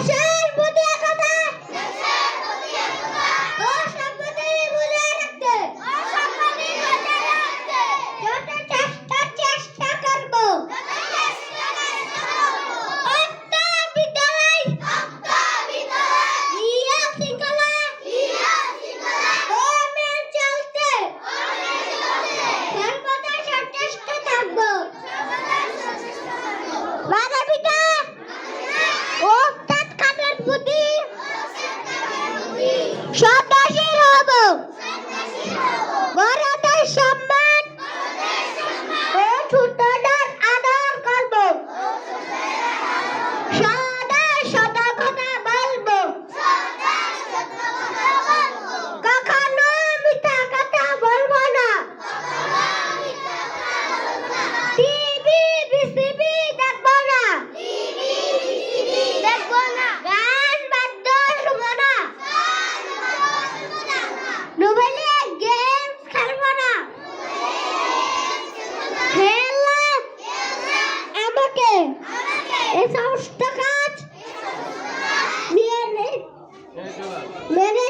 আসে এই সমস্ত কাজ মেনে মেনে